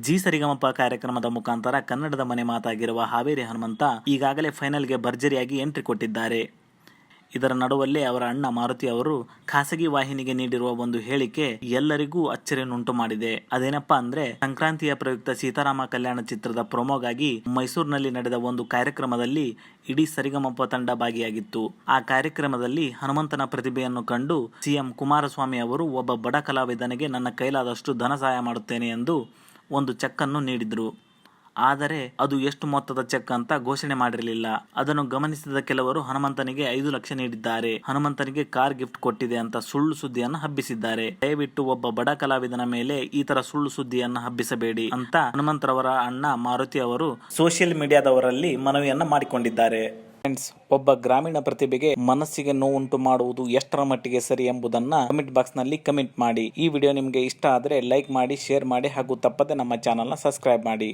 G ಸರಿಗಮಪ ಕಾರ್ಯಕ್ರಮದ ಮುಖಾಂತರ ಕನ್ನಡದ ಮನೆ ಮಾತಾಗಿರುವ ಹಾವೇರಿ ಹನುಮಂತ ಈಗಾಗಲೇ ಫೈನಲ್ಗೆ ಭರ್ಜರಿಯಾಗಿ ಎಂಟ್ರಿ ಕೊಟ್ಟಿದ್ದಾರೆ. ಇದರ ನಡುವಲ್ಲೇ ಅವರ ಅಣ್ಣ ಮಾರುತಿ ಅವರು ಖಾಸಗಿ ವಾಹಿನಿಗೆ ನೀಡಿರುವ ಒಂದು ಹೇಳಿಕೆ ಎಲ್ಲರಿಗೂ ಅಚ್ಚರಿಯನ್ನುಂಟು ಮಾಡಿದೆ. ಅದೇನಪ್ಪಾ ಅಂದ್ರೆ, ಸಂಕ್ರಾಂತಿಯ ಪ್ರಯುಕ್ತ ಸೀತಾರಾಮ ಕಲ್ಯಾಣ ಚಿತ್ರದ ಪ್ರೊಮೋಗಾಗಿ ಮೈಸೂರಿನಲ್ಲಿ ನಡೆದ ಒಂದು ಕಾರ್ಯಕ್ರಮದಲ್ಲಿ ಇಡೀ ಸರಿಗಮಪ ತಂಡ ಭಾಗಿಯಾಗಿತ್ತು. ಆ ಕಾರ್ಯಕ್ರಮದಲ್ಲಿ ಹನುಮಂತನ ಪ್ರತಿಭೆಯನ್ನು ಕಂಡು ಸಿಎಂ ಕುಮಾರಸ್ವಾಮಿ ಅವರು ಒಬ್ಬ ಬಡ ಕಲಾವಿದನಿಗೆ ನನ್ನ ಕೈಲಾದಷ್ಟು ಧನ ಸಹಾಯ ಮಾಡುತ್ತೇನೆ ಎಂದು ಒಂದು ಚೆಕ್ ಅನ್ನು ನೀಡಿದ್ರು. ಆದರೆ ಅದು ಎಷ್ಟು ಮೊತ್ತದ ಚೆಕ್ ಅಂತ ಘೋಷಣೆ ಮಾಡಿರಲಿಲ್ಲ. ಅದನ್ನು ಗಮನಿಸಿದ ಕೆಲವರು ಹನುಮಂತನಿಗೆ ಐದು ಲಕ್ಷ ನೀಡಿದ್ದಾರೆ. ಹನುಮಂತನಿಗೆ ಕಾರ್ ಗಿಫ್ಟ್ ಕೊಟ್ಟಿದೆ ಅಂತ ಸುಳ್ಳು ಸುದ್ದಿಯನ್ನು ಹಬ್ಬಿಸಿದ್ದಾರೆ. ದಯವಿಟ್ಟು ಒಬ್ಬ ಬಡ ಕಲಾವಿದನ ಮೇಲೆ ಈ ತರ ಸುಳ್ಳು ಸುದ್ದಿಯನ್ನು ಹಬ್ಬಿಸಬೇಡಿ ಅಂತ ಹನುಮಂತರವರ ಅಣ್ಣ ಮಾರುತಿ ಅವರು ಸೋಷಿಯಲ್ ಮೀಡಿಯಾದವರಲ್ಲಿ ಮನವಿಯನ್ನ ಮಾಡಿಕೊಂಡಿದ್ದಾರೆ. ಫ್ರೆಂಡ್ಸ್ ಒಬ್ಬ ಗ್ರಾಮೀಣ ಪ್ರತಿಭೆಗೆ ಮನಸ್ಸಿಗೆ ನೋವುಂಟು ಮಾಡುವುದು ಎಷ್ಟರ ಮಟ್ಟಿಗೆ ಸರಿ ಎಂಬುದನ್ನ ಕಮೆಂಟ್ ಬಾಕ್ಸ್ನಲ್ಲಿ ಕಮೆಂಟ್ ಮಾಡಿ. ಈ ವಿಡಿಯೋ ನಿಮಗೆ ಇಷ್ಟ ಆದರೆ ಲೈಕ್ ಮಾಡಿ ಶೇರ್ ಮಾಡಿ ಹಾಗೂ ತಪ್ಪದೆ ನಮ್ಮ ಚಾನಲ್ನ ಸಬ್ಸ್ಕ್ರೈಬ್ ಮಾಡಿ.